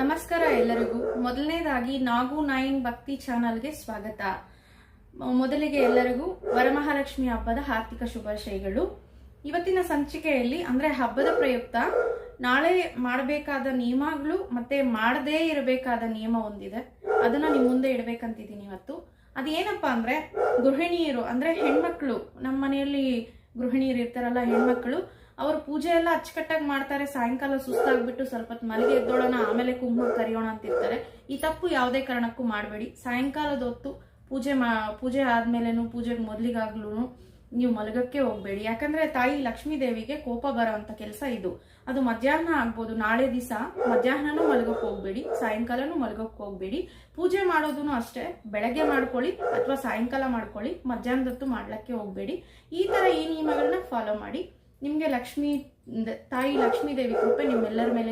ನಮಸ್ಕಾರ ಎಲ್ಲರಿಗೂ. ಮೊದಲನೇದಾಗಿ ನಾಗು ನಾಯಿನ್ ಭಕ್ತಿ ಚಾನಲ್ಗೆ ಸ್ವಾಗತ. ಮೊದಲಿಗೆ ಎಲ್ಲರಿಗೂ ವರಮಹಾಲಕ್ಷ್ಮಿ ಹಬ್ಬದ ಹಾರ್ದಿಕ ಶುಭಾಶಯಗಳು. ಇವತ್ತಿನ ಸಂಚಿಕೆಯಲ್ಲಿ ಅಂದ್ರೆ ಹಬ್ಬದ ಪ್ರಯುಕ್ತ ನಾಳೆ ಮಾಡಬೇಕಾದ ನಿಯಮಗಳು ಮತ್ತೆ ಮಾಡದೇ ಇರಬೇಕಾದ ನಿಯಮ ಒಂದಿದೆ. ಅದನ್ನ ನಿಮ್ ಮುಂದೆ ಇಡಬೇಕಂತಿದ್ದೀನಿ ಇವತ್ತು. ಅದೇನಪ್ಪ ಅಂದ್ರೆ ಗೃಹಿಣಿಯರು ಅಂದ್ರೆ ಹೆಣ್ಮಕ್ಳು ನಮ್ಮ ಮನೆಯಲ್ಲಿ ಗೃಹಿಣಿಯರು ಇರ್ತಾರಲ್ಲ, ಹೆಣ್ಮಕ್ಳು ಅವ್ರು ಪೂಜೆ ಎಲ್ಲ ಅಚ್ಚುಕಟ್ಟಾಗಿ ಮಾಡ್ತಾರೆ, ಸಾಯಂಕಾಲ ಸುಸ್ತಾಗ್ಬಿಟ್ಟು ಸ್ವಲ್ಪ ಮಲಗಿ ಎದ್ದೋಳೋಣ, ಆಮೇಲೆ ಕುಂಕುಮ ಕರಿಯೋಣ ಅಂತಿರ್ತಾರೆ ಈ ತಪ್ಪು ಯಾವುದೇ ಕಾರಣಕ್ಕೂ ಮಾಡಬೇಡಿ. ಸಾಯಂಕಾಲದ ಹೊತ್ತು ಪೂಜೆ ಮಾ, ಪೂಜೆ ಆದ್ಮೇಲೆನು, ಪೂಜೆಗೆ ಮೊದಲಿಗಾಗ್ಲೂ ನೀವು ಮಲಗಕ್ಕೆ ಹೋಗ್ಬೇಡಿ. ಯಾಕಂದ್ರೆ ತಾಯಿ ಲಕ್ಷ್ಮೀ ದೇವಿಗೆ ಕೋಪ ಬರೋಂತ ಕೆಲಸ ಇದು. ಅದು ಮಧ್ಯಾಹ್ನ ಆಗ್ಬೋದು. ನಾಳೆ ದಿವಸ ಮಧ್ಯಾಹ್ನನೂ ಮಲಗಕ್ಕೆ ಹೋಗ್ಬೇಡಿ, ಸಾಯಂಕಾಲನೂ ಮಲಗಕ್ಕೆ ಹೋಗ್ಬೇಡಿ. ಪೂಜೆ ಮಾಡೋದೂ ಅಷ್ಟೇ. ಬೆಳಗ್ಗೆ ಮಾಡ್ಕೊಳ್ಳಿ ಅಥವಾ ಸಾಯಂಕಾಲ ಮಾಡ್ಕೊಳ್ಳಿ, ಮಧ್ಯಾಹ್ನದತ್ತು ಮಾಡ್ಲಕ್ಕೆ ಹೋಗ್ಬೇಡಿ. ಈ ತರ ಈ ನಿಯಮಗಳನ್ನ ಫಾಲೋ ಮಾಡಿ. ನಿಮ್ಗೆ ಲಕ್ಷ್ಮೀ ತಾಯಿ ಲಕ್ಷ್ಮೀ ದೇವಿ ಕೃಪೆ ನಿಮ್ಮೆಲ್ಲರ ಮೇಲೆ